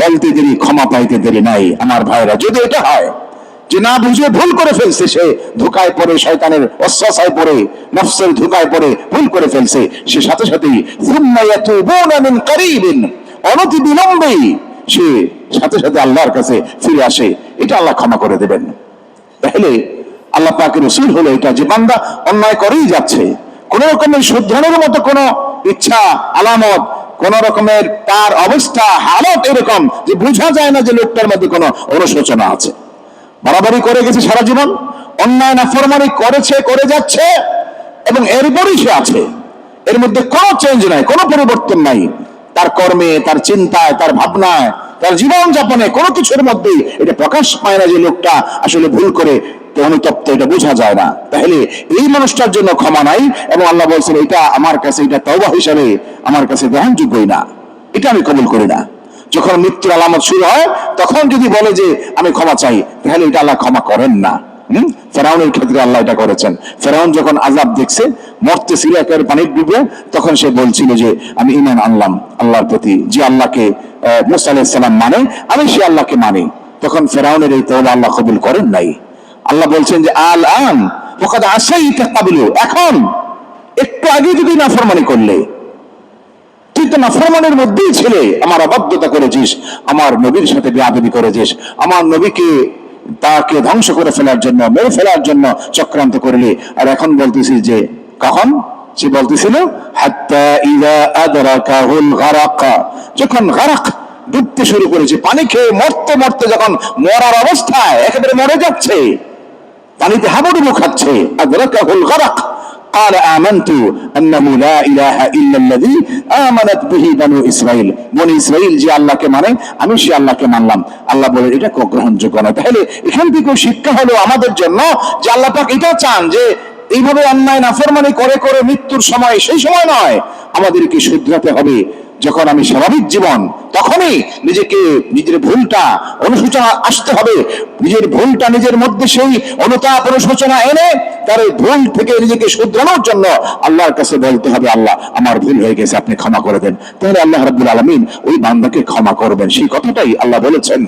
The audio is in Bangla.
বলতে দেরি ক্ষমা পাইতে দেরি নাই আমার ভাইরা। যদি এটা হয় যে না বুঝে ভুল করে ফেলছে সে, ধোকায় পড়ে, শয়তানের অশ্বাসায় পড়ে, নফসের ধোকায় পড়ে, ভুল করে ফেলছে, সে সাথে সাথেই অনতি বিলম্বেই সে সাথে সাথে আল্লাহর কাছে ফিরে আসে। এটা আল্লাহ ক্ষমা করে দেবেন। তাহলে আল্লাহ পাকের রসুল হলো এটা যে বান্দা অন্যায় করেই যাচ্ছে। কোন রকমের শুদ্ধানোর মতো কোন ইচ্ছা, আলামত কোন রকমের তার অবস্থা, হালত এরকম যে বোঝা যায় না যে লোকটার মধ্যে কোনো অনুশোচনা আছে। বাড়াবাড়ি করে গেছে সারা জীবন, অন্যায় নাফরমানি করেছে, করে যাচ্ছে, এবং এরপরই সে আছে। এর মধ্যে কোনো চেঞ্জ নাই, কোনো পরিবর্তন নাই। তার কর্মে, তার চিন্তায়, তার ভাবনায় তার জীবন যাপনে কোনো কিছুর মধ্যেই এটা প্রকাশ পায় না যে লোকটা আসলে ভুল করে অনুতপ্ত, এটা বোঝা যায় না। তাহলে এই মানুষটার জন্য ক্ষমা নাই এবং আল্লাহ বলছেন, এটা আমার কাছে, এটা তওবা হিসাবে আমার কাছে গ্রহণযোগ্যই না। এটা আমি কবুল করি না। যখন মৃত্যুর আলামত শুরু হয়, তখন যদি বলে যে, আমি ক্ষমা চাই, তাহলে এটা আল্লাহ ক্ষমা করেন না। হম? ফেরাউনের ক্ষেত্রে আল্লাহ এটা করেছেন। ফেরাউন যখন আজাব দেখছে, মরতে ছিল পানির ডুবে, তখন সে বলছিল যে, আমি ইমান আনলাম আল্লাহর প্রতি, যে আল্লাহকে মুসা আলাইসাল্লাম মানে আমি সে আল্লাহকে মানি। তখন ফেরাউনের এই তওবা আল্লাহ কবুল করেন নাই। আল্লাহ বলছেন যে আল আন ফকাদ আসাই কাবিলু এখন, একটু আগে যদি নাফরমানি করলে তুই তো নাফরমানের মধ্যেই ছিলে, আমার অবাধ্যতা করেছিস, আমার নবীর সাথে বেয়াদবি করেছিস, আমার নবীকে তাকে ধ্বংস করে ফেলার জন্য, মেরে ফেলার জন্য চক্রান্ত করলি। আর এখন বলতেছি যে, কখন? সে বলতেছিল যখন গারাক ডুবতে শুরু করেছে, পানি খেয়ে মরতে মরতে যখন মরার অবস্থায় একেবারে মরে যাচ্ছে, পানিতে হাবুডুবু খাচ্ছে আদরাকাহুল গারাক। قال آمنت أنه لا إله إلا الذي آمنت به بنو إسرائيل বনি ইসরাইল যে আল্লাহকে মানে আমি সে আল্লাহকে মানলাম আল্লাহ বলে এটা ক- গ্রহণযোগ্য নয় তাহলে এখান থেকে শিক্ষা হলো আমাদের জন্য যে আল্লাহ পাক এটা চান যে এইভাবে অন্যায় নাফরমানি করে করে মৃত্যুর সময় সেই সময় নয় আমাদেরকে শুধরাতে হবে যখন আমি স্বাভাবিক জীবন, তখনই নিজেকে নিজের ভুলটা অনুশোচনা আসতে হবে। নিজের ভুলটা নিজের মধ্যে সেই অনুতাপ অনুশোচনা এনে তার এই ভুল থেকে নিজেকে শুধরানোর জন্য আল্লাহর কাছে বলতে হবে, আল্লাহ, আমার ভুল হয়ে গেছে, আপনি ক্ষমা করে দেন। তাহলে আল্লাহ রাবুল আলমিন ওই বান্দাকে ক্ষমা করবেন। সেই কথাটাই আল্লাহ বলেছেন।